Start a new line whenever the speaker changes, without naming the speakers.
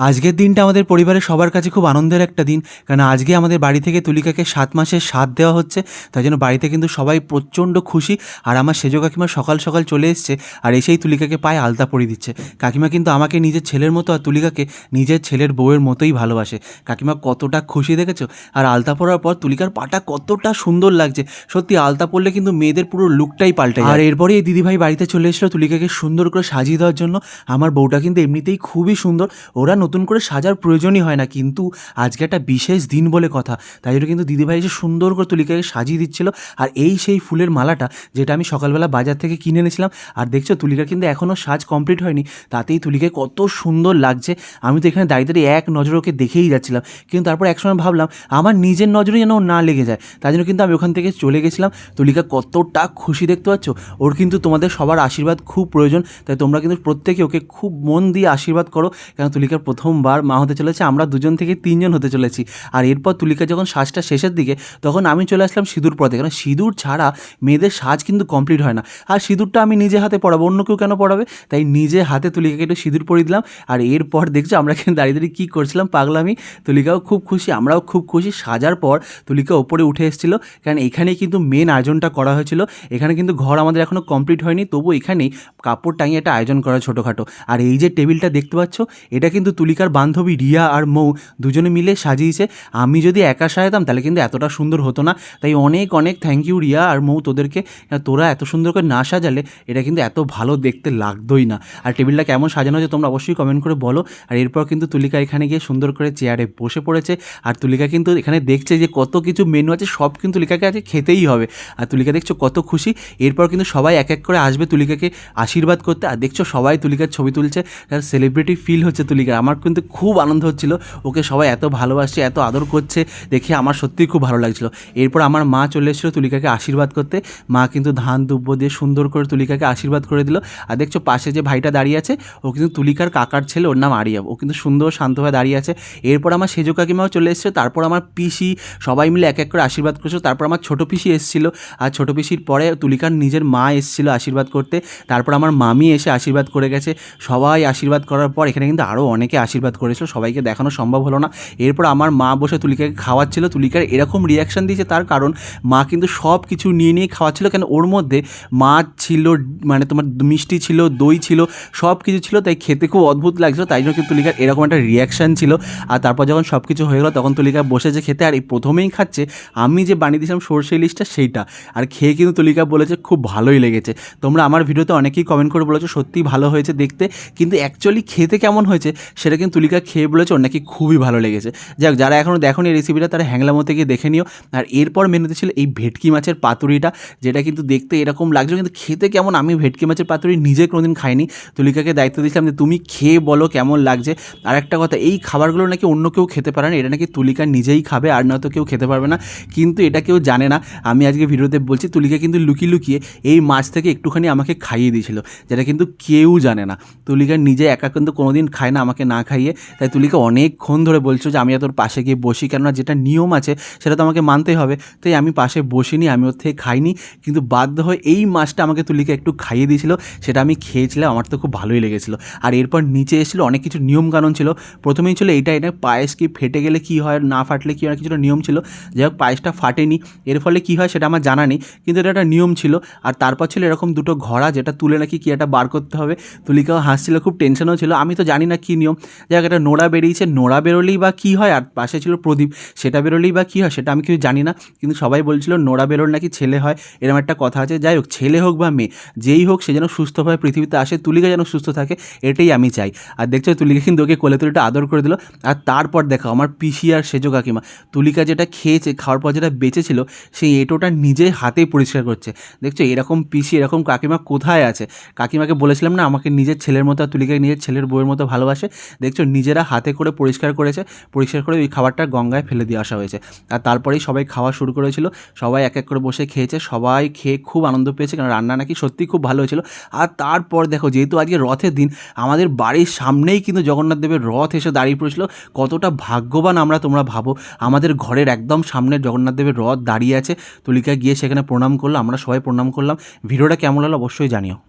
আজকের দিনটা আমাদের পরিবারের সবার কাছে খুব আনন্দের একটা দিন কারণ আজকে আমাদের বাড়ি থেকে তুলিকাকে সাত মাসের স্বাদ দেওয়া হচ্ছে, তাই জন্য বাড়িতে কিন্তু সবাই প্রচণ্ড খুশি। আর আমার সেজো কাকিমা সকাল সকাল চলে এসছে আর এসেই তুলিকাকে পায়ে আলতা পরিয়ে দিচ্ছে। কাকিমা কিন্তু আমাকে নিজের ছেলের মতো আর তুলিকাকে নিজের ছেলের বউয়ের মতোই ভালোবাসে। কাকিমা কতটা খুশি দেখেছ? আর আলতা পরার পর তুলিকার পাটা কতটা সুন্দর লাগছে। সত্যি আলতা পরলে কিন্তু মেয়েদের পুরো লুকটাই পাল্টে আর এরপরে এই দিদিভাই বাড়িতে চলে এসেছিল তুলিকাকে সুন্দর করে সাজিয়ে দেওয়ার জন্য। আমার বউটা কিন্তু এমনিতেই খুবই সুন্দর। ওরা নতুন করে সাজার প্রয়োজনই হয় না, কিন্তু আজকে একটা বিশেষ দিন বলে কথা। তাই জন্য কিন্তু দিদিভাই এসে সুন্দর করে তুলিকাকে সাজিয়ে দিচ্ছিল। আর এই সেই ফুলের মালাটা যেটা আমি সকালবেলা বাজার থেকে কিনে এনেছিলাম, আর দেখছ তুলিকা কিন্তু এখনও সাজ কমপ্লিট হয়নি। তাতেই তুলিকায় কত সুন্দর লাগছে। আমি তো এখানে দাঁড়িয়ে দাঁড়িয়ে এক নজর ওকে দেখেই যাচ্ছিলাম। কিন্তু তারপর একসময় ভাবলাম, আমার নিজের নজরে যেন না লেগে যায়। তাই জন্য কিন্তু আমি ওখান থেকে চলে গেছিলাম। তুলিকা কতটা খুশি দেখতে পাচ্ছ? ওর কিন্তু তোমাদের সবার আশীর্বাদ খুব প্রয়োজন। তাই তোমরা কিন্তু প্রত্যেকে ওকে খুব মন দিয়ে আশীর্বাদ করো। কেন তুলিকার প্রথমবার মা হতে চলেছে, আমরা দুজন থেকে তিনজন হতে চলেছি। আর এরপর তুলিকা যখন সাজটা শেষের দিকে, তখন আমি চলে আসলাম সিঁদুর পরতে কারণ সিঁদুর ছাড়া মেয়েদের সাজ কিন্তু কমপ্লিট হয় না। আর সিঁদুরটা আমি নিজে হাতে পড়াবো, অন্য কেউ কেন পড়াবে? তাই নিজে হাতে তুলিকাকে একটু সিঁদুর পরিয়ে দিলাম। আর এরপর দেখছ, আমরা কিন্তু দাঁড়িয়ে দাঁড়িয়ে কী করছিলাম, পাগলামি। তুলিকাও খুব খুশি, আমরাও খুব খুশি। সাজার পর তুলিকা ওপরে উঠে এসেছিল। কারণ এখানেই কিন্তু মেন আয়োজনটা করা হয়েছিল। এখানে কিন্তু ঘর আমাদের এখনও কমপ্লিট হয়নি। তবু এখানেই কাপড় টাঙিয়ে একটা আয়োজন করা ছোটোখাটো। আর এই যে টেবিলটা দেখতে পাচ্ছ, এটা কিন্তু তুলিকার বান্ধবী রিয়া আর মৌ দুজনে মিলে সাজিয়েছে। আমি যদি একা সাজাতাম, তাহলে কিন্তু এতটা সুন্দর হতো না। তাই অনেক অনেক থ্যাংক ইউ রিয়া আর মৌ তোদেরকে। তোরা এত সুন্দর করে না সাজালে, এটা কিন্তু এত ভালো দেখতে লাগতোই না। আর টেবিলটা কেমন সাজানো হয়েছে তোমরা অবশ্যই কমেন্ট করে বলো। আর এরপর কিন্তু তুলিকা এখানে গিয়ে সুন্দর করে চেয়ারে বসে পড়েছে। আর তুলিকা কিন্তু এখানে দেখছে যে কত কিছু মেনু আছে, সব কিন্তু তুলিকাকে আজকে খেতেই হবে। আর তুলিকা দেখছ কত খুশি। এরপর কিন্তু সবাই এক এক করে আসবে তুলিকাকে আশীর্বাদ করতে। আর দেখছ সবাই তুলিকার ছবি তুলছে। সেলিব্রিটি ফিল হচ্ছে তুলিকার। আমার কিন্তু খুব আনন্দ হচ্ছিল। ওকে সবাই এত ভালোবাসছে এত আদর করছে, দেখে আমার সত্যিই খুব ভালো লাগছিল। এরপর আমার মা চলে এসেছিল তুলিকাকে আশীর্বাদ করতে। মা কিন্তু ধান দুব্য দিয়ে সুন্দর করে তুলিকাকে আশীর্বাদ করে দিল। আর দেখছ পাশে যে ভাইটা দাঁড়িয়ে আছে, ও কিন্তু তুলিকার কাকার ছেলে, ওর নাম আরিয়াব ও কিন্তু সুন্দর শান্তভাবে দাঁড়িয়ে আছে। এরপর আমার সেজো কাকিমাও চলে এসেছে, তারপর আমার পিসি, সবাই মিলে এক এক করে আশীর্বাদ করেছিল। তারপর আমার ছোটো পিসি এসেছিল। আর ছোটো পিসির পরে তুলিকার নিজের মা এসেছিল আশীর্বাদ করতে। তারপর আমার মামি এসে আশীর্বাদ করে গেছে। সবাই আশীর্বাদ করার পর এখানে কিন্তু আরও অনেকে আশীর্বাদ করেছিল, সবাইকে দেখানো সম্ভব হলো না। এরপর আমার মা বসে তুলিকাকে খাওয়াচ্ছিল। তুলিকার এরকম রিয়াকশান দিয়েছে তার কারণ মা কিন্তু সব কিছু নিয়ে নিয়ে খাওয়াচ্ছিল। কেন? ওর মধ্যে মাছ ছিল মানে তোমার মিষ্টি ছিল, দই ছিল সব কিছু ছিল, তাই খেতে খুব অদ্ভুত লাগছিল। তাই জন্য কিন্তু তুলিকার এরকম একটা রিয়াকশান ছিল। আর তারপর যখন সব কিছু হয়ে গেলো, তখন তুলিকা বসেছে খেতে। আর এই প্রথমেই খাচ্ছে, আমি যে বানিয়ে দিয়েছিলাম সর্ষে ইলিশটা, সেইটা। আর খেয়ে কিন্তু তুলিকা বলেছে, খুব ভালোই লেগেছে। তোমরা আমার ভিডিওতে অনেকেই কমেন্ট করে বলেছ, সত্যিই ভালো হয়েছে দেখতে। কিন্তু অ্যাকচুয়ালি খেতে কেমন হয়েছে, সেটা কিন্তু তুলিকা খেয়ে বলেছে, ওর নাকি খুবই ভালো লেগেছে। যাক, যারা এখনও দেখো এই রেসিপিটা তারা হ্যাংলামতে গিয়ে দেখে নিও। আর এরপর মেনুতে ছিল এই ভেটকি মাছের পাতুরিটা, যেটা কিন্তু দেখতে এরকম লাগছিল কিন্তু খেতে কেমন, আমি ভেটকি মাছের পাতুরি নিজে কোনোদিন খাইনি। তুলিকাকে দায়িত্ব দিয়েছিলাম যে, তুমি খেয়ে বলো কেমন লাগছে। আর একটা কথা, এই খাবারগুলো নাকি অন্য কেউ খেতে পারে না, এটা নাকি তুলিকা নিজেই খাবে, আর নয়তো কেউ খেতে পারবে না। কিন্তু এটা কেউ জানে না। আমি আজকে ভিডিওতে বলছি, তুলিকা কিন্তু লুকিয়ে লুকিয়ে এই মাছ থেকে একটুখানি আমাকে খাইয়ে দিয়েছিল, যেটা কিন্তু কেউ জানে না। তুলিকা নিজে একা কিন্তু কোনোদিন খায় না, আমাকে না খাইয়ে, তাই তুলিকে অনেকক্ষণ ধরে বলছো যে আমি তোর পাশে গিয়ে বসি, কেননা যেটা নিয়ম আছে সেটা তো আমাকে মানতেই হবে। তাই আমি পাশে বসিনি, আমি ওর থেকে খাইনি, কিন্তু বাধ্য হয়ে এই মাছটা আমাকে তুলিকে একটু খাইয়ে দিয়েছিল, সেটা আমি খেয়েছিলাম, আমার তো খুব ভালোই লেগেছিলো। আর এরপর নিচে এসেছিল, অনেক কিছু নিয়মকানুন ছিল। প্রথমেই ছিল এইটা এটা, পায়েস কি ফেটে গেলে কী হয়, না ফাটলে কী হয়, কিছুটা নিয়ম ছিল। যাই হোক, পায়েসটা ফাটেনি, এর ফলে কী হয় সেটা আমার জানা নেই, কিন্তু এটা একটা নিয়ম ছিল। আর তারপর ছিল এরকম দুটো ঘোড়া, যেটা তুলে নাকি কি একটা বার করতে হবে। তুলিকাও হাসছিল, খুব টেনশনও ছিল, আমি তো জানি না কী নিয়ম। যাই হোক একটা নোড়া বেরিয়েছে, নোড়া বেরোলেই বা কী হয়? আর পাশে ছিল প্রদীপ, সেটা বেরোলেই বা কী হয় সেটা আমি কিছু জানি না, কিন্তু সবাই বলছিল নোড়া বেরোল নাকি ছেলে হয় এরকম একটা কথা আছে। যাই হোক, ছেলে হোক বা মেয়ে, যেই হোক সে যেন সুস্থভাবে পৃথিবীতে আসে, তুলিকা যেন সুস্থ থাকে, এটাই আমি চাই। আর দেখছ, তুলিকা কিন্তু ওকে কোলে তুলিটা আদর করে দিল। আর তারপর দেখো, আমার পিসি আর সেজো কাকিমা, তুলিকা যেটা খেয়েছে, খাওয়ার পর যেটা বেঁচেছিল, সেই এঁটোটা নিজে হাতেই পরিষ্কার করছে। দেখছ, এরকম পিসি, এরকম কাকিমা কোথায় আছে? কাকিমাকে বলেছিলাম না, আমাকে নিজের ছেলের মতো আর তুলিকাকে নিজের ছেলের বউয়ের মতো ভালোবাসে দেখছ, নিজেরা হাতে করে পরিষ্কার করেছে। পরিষ্কার করে ওই খাবারটা গঙ্গায় ফেলে দিয়ে আসা হয়েছে। আর তারপরেই সবাই খাওয়া শুরু করেছিল। সবাই এক এক করে বসে খেয়েছে। সবাই খেয়ে খুব আনন্দ পেয়েছে কারণ রান্না নাকি সত্যি খুব ভালো হয়েছিল। আর তারপর দেখো, যেহেতু আজকে রথের দিন, আমাদের বাড়ির সামনেই কিন্তু জগন্নাথ দেবের রথ এসে দাঁড়িয়ে পড়েছিল। কতটা ভাগ্যবান আমরা তোমরা ভাবো। আমাদের ঘরের একদম সামনে জগন্নাথ দেবের রথ দাঁড়িয়ে আছে। তুলিকা গিয়ে সেখানে প্রণাম করল। আমরা সবাই প্রণাম করলাম। ভিডিওটা কেমন লাগল অবশ্যই জানিও।